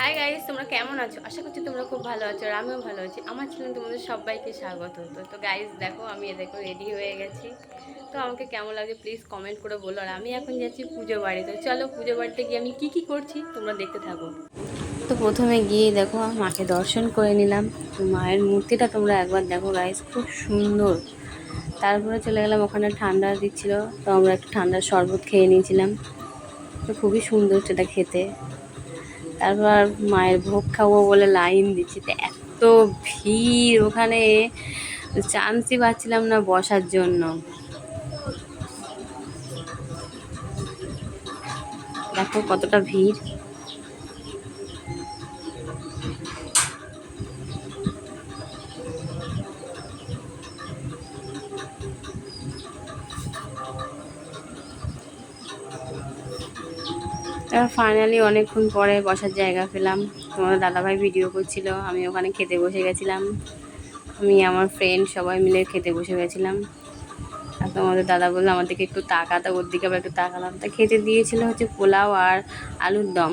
Hi guys তোমরা কেমন আছো? আশা করছি তোমরা খুব ভালো আছো আর আমিও ভালো আছি। আমার চ্যানেলে তোমাদের সবাইকে স্বাগত। তো তো গাইস দেখো, আমি দেখো রেডি হয়ে গেছি। তো আমাকে কেমন লাগে প্লিজ কমেন্ট করে বলো। আর আমি এখন যাচ্ছি পুজো বাড়িতে চলো পুজো বাড়িতে গিয়ে আমি কি কি করছি তোমরা দেখতে থাকো। তো প্রথমে গিয়ে দেখো, মাকে দর্শন করে নিলাম। মায়ের মূর্তিটা তোমরা একবার দেখো গাইস খুব সুন্দর। তারপরে চলে গেলাম, ওখানে ঠান্ডা দিচ্ছিল। তো আমরা একটু ঠান্ডার শরবত খেয়ে নিয়েছিলাম। তো খুবই সুন্দর সেটা খেতে। তারপর মায়ের ভোগ খাব বলে লাইন দিচ্ছি। তো এত ভিড় ওখানে। চান্সই পাচ্ছিলাম না বসার জন্য। দেখো কতটা ভিড়। তারপর ফাইনালি অনেকক্ষণ পরে বসার জায়গা পেলাম। তোমাদের দাদাভাই ভিডিও করছিল, আমি ওখানে খেতে বসে গেছিলাম। আমি, আমার ফ্রেন্ড সবাই মিলে খেতে বসে গেছিলাম। আর তোমাদের দাদা বলল, আমাদেরকে একটু তাকাতে, ওর দিকে আবার একটু তাকালাম। তা খেতে দিয়েছিল হচ্ছে পোলাও আর আলুর দম।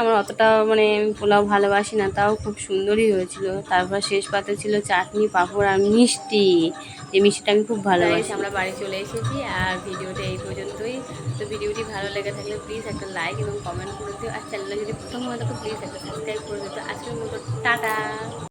আমার অতটা মানে পোলাও ভালোবাসি না তাও খুব সুন্দরই হয়েছিল। তারপর শেষ পাতে ছিল চাটনি পাঁপড় আর মিষ্টি। এই মিষ্টিটা আমি খুব ভালোবাসি। আমরা বাড়ি চলে এসেছি আর ভিডিওটা এই পর্যন্তই। তো ভিডিওটি ভালো লেগে থাকলে প্লিজ একটা লাইক এবং কমেন্ট করে দিও। আর চ্যানেলটা যদি প্রথম হয় তো প্লিজ একটা সাবস্ক্রাইব করে দিও। আজকের মতো টাটা!